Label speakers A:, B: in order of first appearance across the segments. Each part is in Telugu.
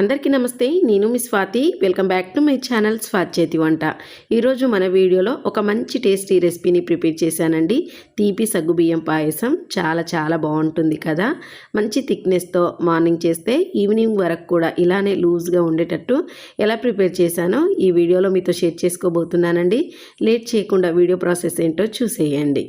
A: అందరికీ నమస్తే నేను మీ Swathi. Welcome back to my channel Swathi చేతి వంట. ఈరోజు మన వీడియోలో ఒక మంచి టేస్టీ రెసిపీని ప్రిపేర్ చేశానండి. తీపి సగ్గుబియ్యం పాయసం చాలా చాలా బాగుంటుంది కదా. మంచి థిక్నెస్తో మార్నింగ్ చేస్తే ఈవినింగ్ వరకు కూడా ఇలానే లూజ్గా ఉండేటట్టు ఎలా ప్రిపేర్ చేశానో ఈ వీడియోలో మీతో షేర్ చేసుకోబోతున్నానండి. లేట్ చేయకుండా వీడియో ప్రాసెస్ ఏంటో చూసేయండి.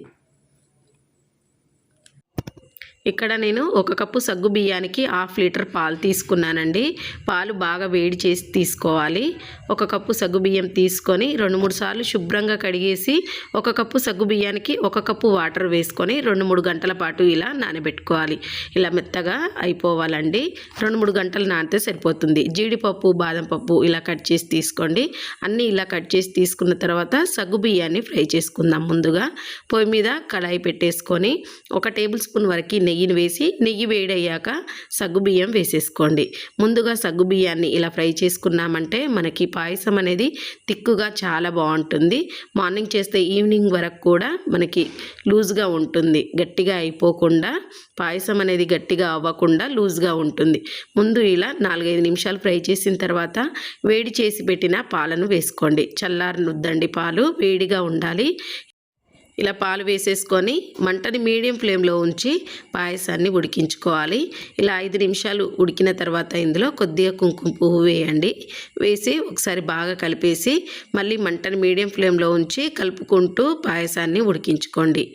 A: ఇక్కడ నేను ఒక కప్పు సగ్గు బియ్యానికి హాఫ్ లీటర్ పాలు తీసుకున్నానండి. పాలు బాగా వేడి చేసి తీసుకోవాలి. ఒక కప్పు సగ్గు బియ్యం తీసుకొని రెండు మూడు సార్లు శుభ్రంగా కడిగేసి ఒక కప్పు సగ్గు బియ్యానికి ఒక కప్పు వాటర్ వేసుకొని రెండు మూడు గంటల పాటు ఇలా నానబెట్టుకోవాలి. ఇలా మెత్తగా అయిపోవాలండి. రెండు మూడు గంటలు నానితే సరిపోతుంది. జీడిపప్పు బాదం పప్పు ఇలా కట్ చేసి తీసుకోండి. అన్నీ ఇలా కట్ చేసి తీసుకున్న తర్వాత సగ్గు బియ్యాన్ని ఫ్రై చేసుకుందాం ముందుగా. పొయ్యి మీద కడాయి పెట్టేసుకొని ఒక టేబుల్ స్పూన్ వరకు నెయ్యి నెయ్యిని వేసి నెయ్యి వేడయ్యాక సగ్గుబియ్యం వేసేసుకోండి. ముందుగా సగ్గుబియ్యాన్ని ఇలా ఫ్రై చేసుకున్నామంటే మనకి పాయసం అనేది తిక్కుగా చాలా బాగుంటుంది. మార్నింగ్ చేస్తే ఈవినింగ్ వరకు కూడా మనకి లూజ్గా ఉంటుంది. గట్టిగా అయిపోకుండా పాయసం అనేది గట్టిగా అవ్వకుండా లూజ్గా ఉంటుంది. ముందు ఇలా నాలుగైదు నిమిషాలు ఫ్రై చేసిన తర్వాత వేడి చేసి పెట్టిన పాలను వేసుకోండి. చల్లారనుద్దండి పాలు వేడిగా ఉండాలి. ఇలా పాలు వేసేసుకొని మంటని మీడియం ఫ్లేమ్లో ఉంచి పాయసాన్ని ఉడికించుకోవాలి. ఇలా ఐదు నిమిషాలు ఉడికిన తర్వాత ఇందులో కొద్దిగా కుంకుమ పువ్వు వేయండి. వేసి ఒకసారి బాగా కలిపేసి మళ్ళీ మంటని మీడియం ఫ్లేమ్లో ఉంచి కలుపుకుంటూ పాయసాన్ని ఉడికించుకోండి.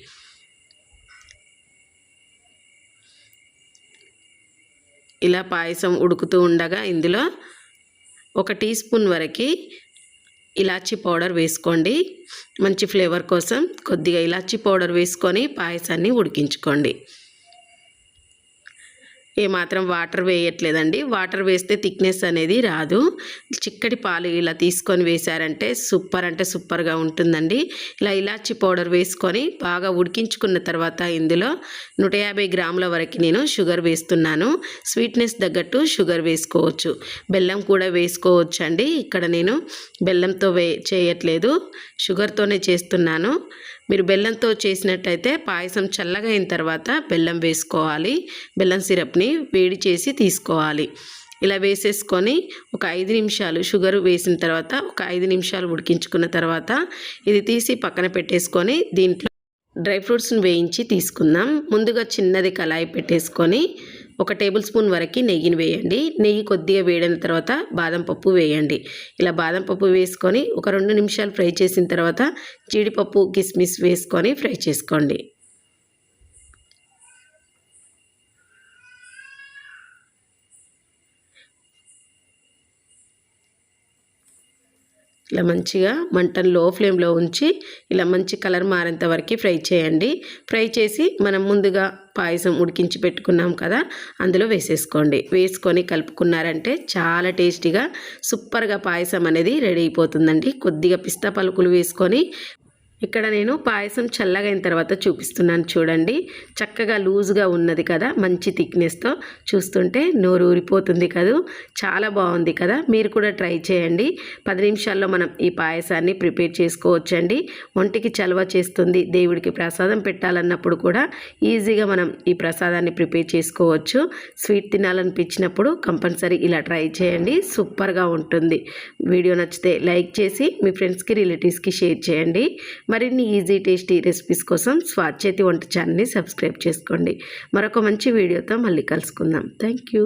A: ఇలా పాయసం ఉడుకుతూ ఉండగా ఇందులో ఒక టీ స్పూన్ వరకు ఇలాచీ పౌడర్ వేసుకోండి. మంచి ఫ్లేవర్ కోసం కొద్దిగా ఇలాచీ పౌడర్ వేసుకొని పాయసాన్ని ఉడికించుకోండి. ఏమాత్రం వాటర్ వేయట్లేదండి. వాటర్ వేస్తే థిక్నెస్ అనేది రాదు. చిక్కటి పాలు ఇలా తీసుకొని వేశారంటే సూపర్ అంటే సూపర్గా ఉంటుందండి. ఇలా ఇలాచి పౌడర్ వేసుకొని బాగా ఉడికించుకున్న తర్వాత ఇందులో నూట యాభై గ్రాముల వరకు నేను షుగర్ వేస్తున్నాను. స్వీట్నెస్ తగ్గట్టు షుగర్ వేసుకోవచ్చు. బెల్లం కూడా వేసుకోవచ్చు అండి ఇక్కడ నేను బెల్లంతో వే చేయట్లేదు. షుగర్తోనే చేస్తున్నాను. మీరు బెల్లంతో చేసినట్టయితే పాయసం చల్లగా అయిన తర్వాత బెల్లం వేసుకోవాలి. బెల్లం సిరప్ని వేడి చేసి తీసుకోవాలి. ఇలా వేసేసుకొని ఒక ఐదు నిమిషాలు షుగర్ వేసిన తర్వాత ఒక ఐదు నిమిషాలు ఉడికించుకున్న తర్వాత ఇది తీసి పక్కన పెట్టేసుకొని దీంట్లో డ్రై ఫ్రూట్స్ని వేయించి తీసుకుందాం. ముందుగా చిన్నది కళాయి పెట్టేసుకొని ఒక టేబుల్ స్పూన్ వరకు నెయ్యిని వేయండి. నెయ్యి కొద్దిగా వేడిన తర్వాత బాదం పప్పు వేయండి. ఇలా బాదం పప్పు వేసుకొని ఒక రెండు నిమిషాలు ఫ్రై చేసిన తర్వాత జీడిపప్పు కిస్మిస్ వేసుకొని ఫ్రై చేసుకోండి. ఇలా మంచిగా మంటను లో ఫ్లేమ్లో ఉంచి ఇలా మంచి కలర్ మారేంత వరకు ఫ్రై చేయండి. ఫ్రై చేసి మనం ముందుగా పాయసం ఉడికించి పెట్టుకున్నాం కదా అందులో వేసేసుకోండి. వేసుకొని కలుపుకున్నారంటే చాలా టేస్టీగా సూపర్గా పాయసం అనేది రెడీ అయిపోతుందండి. కొద్దిగా పిస్తా పలుకులు వేసుకొని ఇక్కడ నేను పాయసం చల్లగైన తర్వాత చూపిస్తున్నాను చూడండి. చక్కగా లూజ్గా ఉన్నది కదా మంచి థిక్నెస్తో చూస్తుంటే నోరు ఊరిపోతుంది కదా. చాలా బాగుంది కదా మీరు కూడా ట్రై చేయండి. పది నిమిషాల్లో మనం ఈ పాయసాన్ని ప్రిపేర్ చేసుకోవచ్చండి. ఒంటికి చలవ చేస్తుంది దేవుడికి ప్రసాదం పెట్టాలన్నప్పుడు కూడా ఈజీగా మనం ఈ ప్రసాదాన్ని ప్రిపేర్ చేసుకోవచ్చు. స్వీట్ తినాలనిపించినప్పుడు కంపల్సరీ ఇలా ట్రై చేయండి సూపర్గా ఉంటుంది. వీడియో నచ్చితే లైక్ చేసి మీ ఫ్రెండ్స్కి రిలేటివ్స్కి షేర్ చేయండి. మరిన్ని ఈజీ టేస్టీ రెసిపీస్ కోసం స్వాచేతి వంట ఛానల్ని సబ్స్క్రైబ్ చేసుకోండి. మరొక మంచి వీడియోతో మళ్ళీ కలుసుకుందాం. Thank you